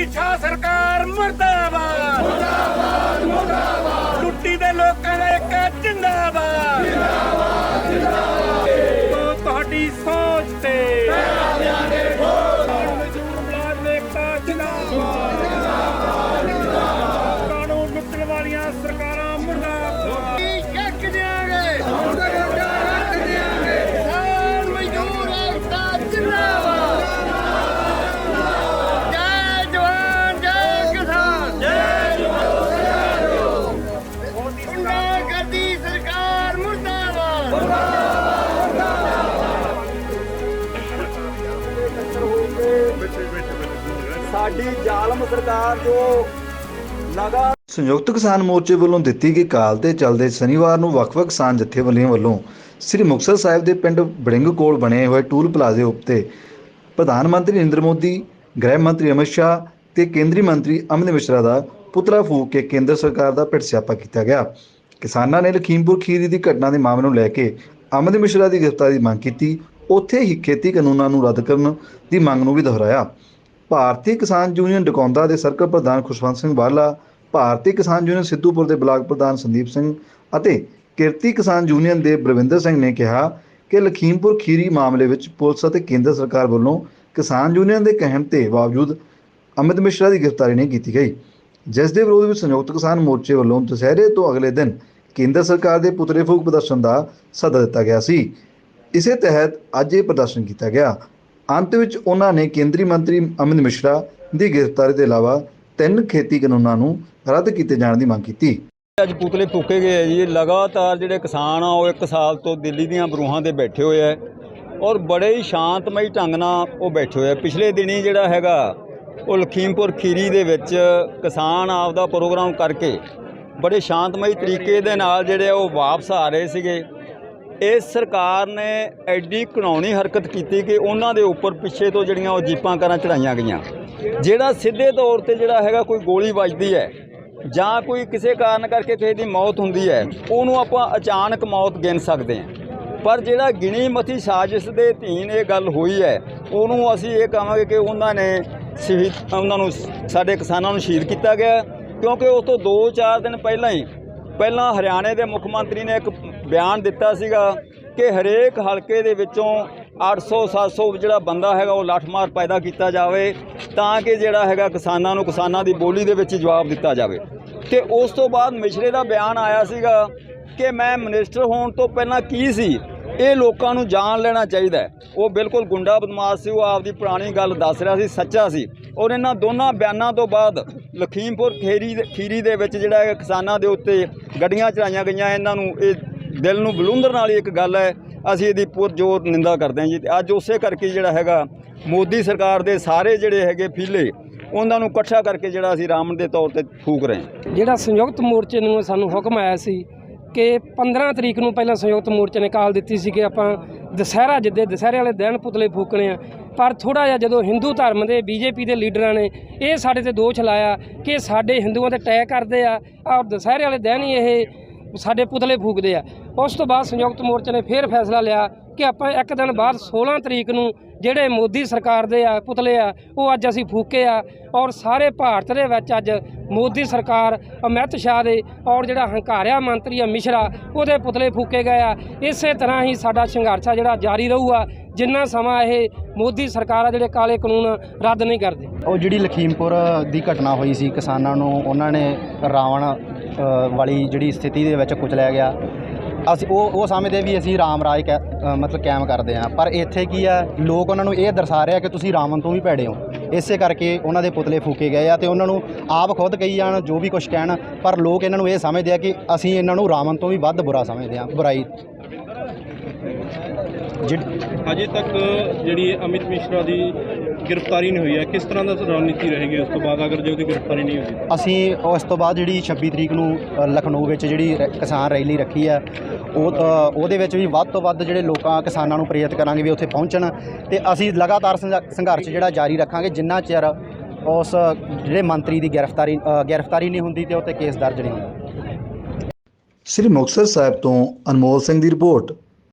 ਮੋਦੀ ਸ਼ਾਹ ਸਾਡੀ ਜ਼ਾਲਮ ਸਰਕਾਰ ਜੋ ਲਗਾ ਸੰਯੁਕਤ ਕਿਸਾਨ ਮੋਰਚੇ ਵੱਲੋਂ ਦਿੱਤੀ ਗਈ ਕਾਲ ਤੇ ਚੱਲਦੇ ਸ਼ਨੀਵਾਰ ਨੂੰ ਵੱਖ-ਵੱਖ ਕਿਸਾਨ ਜਥੇਬੰਦੀਆਂ ਵੱਲੋਂ ਸ੍ਰੀ ਮੁਕਤਸਰ ਸਾਹਿਬ ਦੇ ਪਿੰਡ ਬੜਿੰਗ ਕੋਲ ਬਣੇ ਹੋਏ ਟੂਲ ਪਲਾਜ਼ੇ ਉੱਤੇ ਪ੍ਰਧਾਨ ਮੰਤਰੀ ਨਰਿੰਦਰ ਮੋਦੀ, ਗ੍ਰਹਿ ਮੰਤਰੀ ਅਮਿਤ ਸ਼ਾਹ ਤੇ ਕੇਂਦਰੀ ਮੰਤਰੀ ਅਮਿਤ ਮਿਸ਼ਰਾ ਦਾ ਪੁਤਲਾ ਫੂਕ ਕੇ ਕੇਂਦਰ ਸਰਕਾਰ ਦਾ ਪਿੱਟ ਸਿਆਪਾ ਕੀਤਾ ਗਿਆ। ਕਿਸਾਨਾਂ ਨੇ ਲਖੀਮਪੁਰ ਖੀਰੀ ਦੀ ਘਟਨਾ ਦੇ ਮਾਮਲੇ ਨੂੰ ਲੈ ਕੇ ਅਮਿਤ ਮਿਸ਼ਰਾ ਦੀ ਗ੍ਰਿਫਤਾਰੀ ਦੀ ਮੰਗ ਕੀਤੀ। ਉੱਥੇ ਹੀ ਖੇਤੀ ਕਾਨੂੰਨਾਂ ਨੂੰ ਰੱਦ ਕਰਨ ਦੀ ਮੰਗ ਨੂੰ ਵੀ ਦੁਹਰਾਇਆ। ਭਾਰਤੀ ਕਿਸਾਨ ਯੂਨੀਅਨ ਡਕੌਂਦਾ ਦੇ ਸਰਕਲ ਪ੍ਰਧਾਨ ਖੁਸ਼ਵੰਤ ਸਿੰਘ ਵਾਲਾ ਭਾਰਤੀ ਕਿਸਾਨ ਯੂਨੀਅਨ ਸਿੱਧੂਪੁਰ ਦੇ ਬਲਾਕ ਪ੍ਰਧਾਨ ਸੰਦੀਪ ਸਿੰਘ ਅਤੇ ਕਿਰਤੀ ਕਿਸਾਨ ਯੂਨੀਅਨ ਦੇ ਬਲਵਿੰਦਰ ਸਿੰਘ ਨੇ ਕਿਹਾ ਕਿ ਲਖੀਮਪੁਰ ਖੀਰੀ ਮਾਮਲੇ ਵਿੱਚ ਪੁਲਿਸ ਅਤੇ ਕੇਂਦਰ ਸਰਕਾਰ ਵੱਲੋਂ ਕਿਸਾਨ ਯੂਨੀਅਨ ਦੇ ਕਹਿਣ ਤੇ ਬਾਵਜੂਦ ਅਮਿਤ ਮਿਸ਼ਰਾ ਦੀ ਗ੍ਰਿਫਤਾਰੀ ਨਹੀਂ ਕੀਤੀ ਗਈ। ਜਿਸ ਦੇ ਵਿਰੋਧ ਵਿੱਚ ਸੰਯੁਕਤ ਕਿਸਾਨ ਮੋਰਚੇ ਵੱਲੋਂ ਦੁਸਹਿਰੇ ਤੋਂ ਅਗਲੇ ਦਿਨ ਕੇਂਦਰ ਸਰਕਾਰ ਦੇ ਪੁਤਲੇ ਫੂਕ ਪ੍ਰਦਰਸ਼ਨ ਦਾ ਸੱਦਾ ਦਿੱਤਾ ਗਿਆ ਸੀ। ਇਸੇ ਤਹਿਤ ਅੱਜ ਇਹ ਪ੍ਰਦਰਸ਼ਨ ਕੀਤਾ ਗਿਆ। ਅੰਤ ਵਿੱਚ ਉਹਨਾਂ ਨੇ ਕੇਂਦਰੀ ਮੰਤਰੀ ਅਮਿਤ ਮਿਸ਼ਰਾ ਦੀ ਗ੍ਰਿਫਤਾਰੀ ਦੇ ਇਲਾਵਾ ਤਿੰਨ ਖੇਤੀ ਕਾਨੂੰਨਾਂ ਨੂੰ ਰੱਦ ਕੀਤੇ ਜਾਣ ਦੀ ਮੰਗ ਕੀਤੀ। ਅੱਜ ਪੁਤਲੇ ਫੂਕੇ ਗਏ ਆ ਜੀ। ਲਗਾਤਾਰ ਜਿਹੜੇ ਕਿਸਾਨ ਆ, ਉਹ ਇੱਕ ਸਾਲ ਤੋਂ ਦਿੱਲੀ ਦੀਆਂ ਬਰੂਹਾਂ ਤੇ ਬੈਠੇ ਹੋਏ ਆ ਔਰ ਬੜੇ ਹੀ ਸ਼ਾਂਤਮਈ ਢੰਗ ਨਾਲ ਉਹ ਬੈਠੇ ਹੋਏ ਆ। ਪਿਛਲੇ ਦਿਨੀ ਜਿਹੜਾ ਹੈਗਾ, ਉਹ ਲਖੀਮਪੁਰ ਖੀਰੀ ਦੇ ਵਿੱਚ ਕਿਸਾਨ ਆਪਦਾ ਪ੍ਰੋਗਰਾਮ ਕਰਕੇ ਬੜੇ ਸ਼ਾਂਤਮਈ ਤਰੀਕੇ ਦੇ ਨਾਲ ਜਿਹੜੇ ਉਹ ਵਾਪਸ ਆ ਰਹੇ ਸੀਗੇ। ਇਸ ਸਰਕਾਰ ਨੇ ਐਡੀ ਘਿਨਾਉਣੀ ਹਰਕਤ ਕੀਤੀ ਕਿ ਉਹਨਾਂ ਦੇ ਉੱਪਰ ਪਿੱਛੇ ਤੋਂ ਜਿਹੜੀਆਂ ਉਹ ਜੀਪਾਂ ਕਾਰਾਂ ਚੜਾਈਆਂ ਗਈਆਂ। ਜਿਹੜਾ ਸਿੱਧੇ ਤੌਰ ਤੇ ਜਿਹੜਾ ਹੈਗਾ ਕੋਈ ਗੋਲੀ ਵੱਜਦੀ ਹੈ ਜਾਂ ਕੋਈ ਕਿਸੇ ਕਾਰਨ ਕਰਕੇ ਕਿਸੇ ਦੀ ਮੌਤ ਹੁੰਦੀ ਹੈ, ਉਹਨੂੰ ਆਪਾਂ ਅਚਾਨਕ ਮੌਤ ਗਿਣ ਸਕਦੇ ਹਾਂ। ਪਰ ਜਿਹੜਾ ਗਿਣੀ ਮਥੀ ਸਾਜ਼ਿਸ਼ ਦੇ ਧੀਨ ਇਹ ਗੱਲ ਹੋਈ ਹੈ, ਉਹਨੂੰ ਅਸੀਂ ਇਹ ਕਹਾਂਗੇ ਕਿ ਉਹਨਾਂ ਨੇ ਸ਼ਹੀਦ, ਉਹਨਾਂ ਨੂੰ ਸਾਡੇ ਕਿਸਾਨਾਂ ਨੂੰ ਸ਼ਹੀਦ ਕੀਤਾ ਗਿਆ। ਕਿਉਂਕਿ ਉਸ ਤੋਂ 2-4 ਦਿਨ ਪਹਿਲਾਂ ਹੀ, ਪਹਿਲਾਂ ਹਰਿਆਣੇ ਦੇ ਮੁੱਖ ਮੰਤਰੀ ਨੇ ਇੱਕ ਬਿਆਨ ਦਿੱਤਾ ਸੀਗਾ ਕਿ ਹਰੇਕ ਹਲਕੇ ਦੇ ਵਿੱਚੋਂ 800 700 ਜਿਹੜਾ ਬੰਦਾ ਹੈਗਾ ਉਹ ਲੱਠਮਾਰ ਪੈਦਾ ਕੀਤਾ ਜਾਵੇ ਤਾਂ ਕਿ ਜਿਹੜਾ ਹੈਗਾ ਕਿਸਾਨਾਂ ਨੂੰ ਕਿਸਾਨਾਂ ਦੀ ਬੋਲੀ ਦੇ ਵਿੱਚ ਜਵਾਬ ਦਿੱਤਾ ਜਾਵੇ। ਤੇ ਉਸ ਤੋਂ ਬਾਅਦ ਮਿਸ਼ਰੇ ਦਾ ਬਿਆਨ ਆਇਆ ਸੀਗਾ ਕਿ ਮੈਂ ਮਿਨਿਸਟਰ ਹੋਣ ਤੋਂ ਪਹਿਲਾਂ ਕੀ ਸੀ? ਇਹ ਲੋਕਾਂ ਨੂੰ ਜਾਣ ਲੈਣਾ ਚਾਹੀਦਾ ਉਹ ਬਿਲਕੁਲ ਗੁੰਡਾ ਬਦਮਾਸ਼ ਸੀ, ਉਹ ਆਪਦੀ ਪੁਰਾਣੀ ਗੱਲ ਦੱਸ ਰਿਹਾ ਸੀ, ਸੱਚਾ ਸੀ। ਔਰ ਇਹਨਾਂ ਦੋਨਾਂ ਬਿਆਨਾਂ ਤੋਂ ਬਾਅਦ ਲਖੀਮਪੁਰ ਖੇਰੀ ਦੇ ਖੀਰੀ ਦੇ ਵਿੱਚ ਜਿਹੜਾ ਹੈ ਕਿਸਾਨਾਂ ਦੇ ਉੱਤੇ ਗੱਡੀਆਂ ਚਲਾਈਆਂ ਗਈਆਂ, ਇਹਨਾਂ ਨੂੰ ਇਹ ਦਿਲ ਨੂੰ ਬਲੂੰਦਰ ਨਾਲ ਇੱਕ ਗੱਲ ਹੈ, ਅਸੀਂ ਇਹਦੀ ਪੁਰਜੋਰ ਨਿੰਦਾ ਕਰਦੇ ਹਾਂ ਜੀ। ਤੇ ਅੱਜ ਉਸੇ ਕਰਕੇ ਜਿਹੜਾ ਹੈਗਾ, ਮੋਦੀ ਸਰਕਾਰ ਦੇ ਸਾਰੇ ਜਿਹੜੇ ਹੈਗੇ ਫੀਲੇ, ਉਹਨਾਂ ਨੂੰ ਇਕੱਠਾ ਕਰਕੇ ਜਿਹੜਾ ਅਸੀਂ ਰਾਮਨ ਦੇ ਤੌਰ ਤੇ ਫੂਕ ਰਹੇ ਹਾਂ। ਜਿਹੜਾ ਸੰਯੁਕਤ ਮੋਰਚੇ ਨੂੰ ਸਾਨੂੰ ਹੁਕਮ ਆਇਆ ਸੀ ਕਿ 15 ਤਰੀਕ ਨੂੰ ਪਹਿਲਾਂ ਸੰਯੁਕਤ ਮੋਰਚੇ ਨੇ ਕਾਲ ਦਿੱਤੀ ਸੀ ਕਿ ਆਪਾਂ ਦੁਸਹਿਰਾ ਜਿੱਦੇ, ਦੁਸਹਿਰੇ ਵਾਲੇ ਦਿਨ ਪੁਤਲੇ ਫੂਕਣੇ ਆ। ਪਰ ਥੋੜਾ ਜਿਹਾ ਜਦੋਂ ਹਿੰਦੂ ਧਰਮ ਦੇ ਬੀਜੇਪੀ ਦੇ ਲੀਡਰਾਂ ਨੇ ਇਹ ਸਾਡੇ ਤੇ ਦੋਸ਼ ਲਾਇਆ ਕਿ ਸਾਡੇ ਹਿੰਦੂਆਂ ਤੇ ਟੈਕ ਕਰਦੇ ਆ, ਔਰ ਦੁਸਹਿਰੇ ਵਾਲੇ ਦਿਨ ਹੀ ਇਹ ਸਾਡੇ ਪੁਤਲੇ ਫੂਕਦੇ ਆ। ਉਸ ਤੋਂ ਬਾਅਦ ਸੰਯੁਕਤ ਮੋਰਚੇ ਨੇ ਫੇਰ ਫੈਸਲਾ ਲਿਆ ਕਿ ਆਪਾਂ ਇੱਕ ਦਿਨ ਬਾਅਦ 16 ਤਰੀਕ ਨੂੰ ਜਿਹੜੇ ਮੋਦੀ ਸਰਕਾਰ ਦੇ ਆ, ਪੁਤਲੇ ਆ, ਉਹ ਅੱਜ ਅਸੀਂ ਫੂਕੇ ਆ ਔਰ ਸਾਰੇ ਭਾਰਤ ਦੇ ਵਿੱਚ ਅੱਜ ਮੋਦੀ ਸਰਕਾਰ, ਅਮਿਤ ਸ਼ਾਹ ਦੇ ਔਰ ਜਿਹੜਾ ਹੰਕਾਰਿਆ ਮੰਤਰੀ ਆ ਮਿਸ਼ਰਾ, ਉਹਦੇ ਪੁਤਲੇ ਫੂਕੇ ਗਏ ਆ। ਇਸੇ ਤਰ੍ਹਾਂ ਹੀ ਸਾਡਾ ਸੰਘਰਸ਼ ਆ ਜਿਹੜਾ ਜਾਰੀ ਰਹੂਗਾ, ਜਿੰਨਾ ਸਮਾਂ ਇਹ ਮੋਦੀ ਸਰਕਾਰ ਆ ਜਿਹੜੇ ਕਾਲੇ ਕਾਨੂੰਨ ਰੱਦ ਨਹੀਂ ਕਰਦੇ। ਉਹ ਜਿਹੜੀ ਲਖੀਮਪੁਰ ਦੀ ਘਟਨਾ ਹੋਈ ਸੀ ਕਿਸਾਨਾਂ ਨੂੰ, ਉਹਨਾਂ ਨੇ ਰਾਵਣ ਵਾਲੀ ਜਿਹੜੀ ਸਥਿਤੀ ਦੇ ਵਿੱਚ ਕੁਚਲਿਆ ਗਿਆ। ਅਸੀਂ ਉਹ ਉਹ ਸਮਝਦੇ ਵੀ ਅਸੀਂ ਰਾਮ ਰਾਜ ਕੈ- ਮਤਲਬ ਕਾਇਮ ਕਰਦੇ ਹਾਂ। ਪਰ ਇੱਥੇ ਕੀ ਆ, ਲੋਕ ਉਹਨਾਂ ਨੂੰ ਇਹ ਦਰਸਾ ਰਿਹਾ ਕਿ ਤੁਸੀਂ ਰਾਵਣ ਤੋਂ ਵੀ ਭੈੜੇ ਹੋ। ਇਸੇ ਕਰਕੇ ਉਹਨਾਂ ਦੇ ਪੁਤਲੇ ਫੂਕੇ ਗਏ ਆ ਤੇ ਉਹਨਾਂ ਨੂੰ ਆਪ ਖੁਦ ਕਹੀ ਜਾਣ, ਜੋ ਵੀ ਕੁਝ ਕਹਿਣ। ਪਰ ਲੋਕ ਇਹਨਾਂ ਨੂੰ ਇਹ ਸਮਝਦੇ ਆ ਕਿ ਅਸੀਂ ਇਹਨਾਂ ਨੂੰ ਰਾਵਣ ਤੋਂ ਵੀ ਵੱਧ ਬੁਰਾ ਸਮਝਦੇ ਹਾਂ, ਬੁਰਾਈ ਅਜੇ ਤੱਕ ਜਿਹੜੀ ਅਮਿਤ ਮਿਸ਼ਰਾ ਦੀ ਗ੍ਰਿਫਤਾਰੀ ਨਹੀਂ ਹੋਈ ਹੈ ਕਿਸ ਤਰ੍ਹਾਂ ਦਾ ਰਣਨੀਤੀ ਰਹੇਗੀ ਉਸ ਤੋਂ ਬਾਅਦ ਅਗਰ ਜੇ ਉਹਦੀ ਗ੍ਰਿਫਤਾਰੀ ਨਹੀਂ ਹੁੰਦੀ ਅਸੀਂ ਉਸ ਤੋਂ ਬਾਅਦ ਜਿਹੜੀ 26 ਤਰੀਕ ਨੂੰ ਲਖਨਊ ਵਿੱਚ ਜਿਹੜੀ ਰੈ- ਕਿਸਾਨ ਰੈਲੀ ਰੱਖੀ ਹੈ ਉਹ ਉਹਦੇ ਵਿੱਚ ਵੀ ਵੱਧ ਤੋਂ ਵੱਧ ਜਿਹੜੇ ਲੋਕਾਂ ਕਿਸਾਨਾਂ ਨੂੰ ਪ੍ਰੇਰਿਤ ਕਰਾਂਗੇ ਵੀ ਉੱਥੇ ਪਹੁੰਚਣ ਤੇ ਅਸੀਂ ਲਗਾਤਾਰ ਸੰਘ- ਸੰਘਰਸ਼ ਜਿਹੜਾ ਜਾਰੀ ਰੱਖਾਂਗੇ ਜਿੰਨਾ ਚਿਰ ਉਸ ਜਿਹੜੇ ਮੰਤਰੀ ਦੀ ਗ੍ਰਿਫਤਾਰੀ ਅ, ਗ੍ਰਿਫਤਾਰੀ ਨਹੀਂ ਹੁੰਦੀ ਤੇ ਉੱਤੇ ਕੇਸ ਦਰਜ ਨਹੀਂ ਹੁੰਦਾ। ਸ੍ਰੀ ਮੁਕਤਸਰ ਸਾਹਿਬ ਤੋਂ ਅਨਮੋਲ ਸਿੰਘ ਦੀ ਰਿਪੋਰਟ।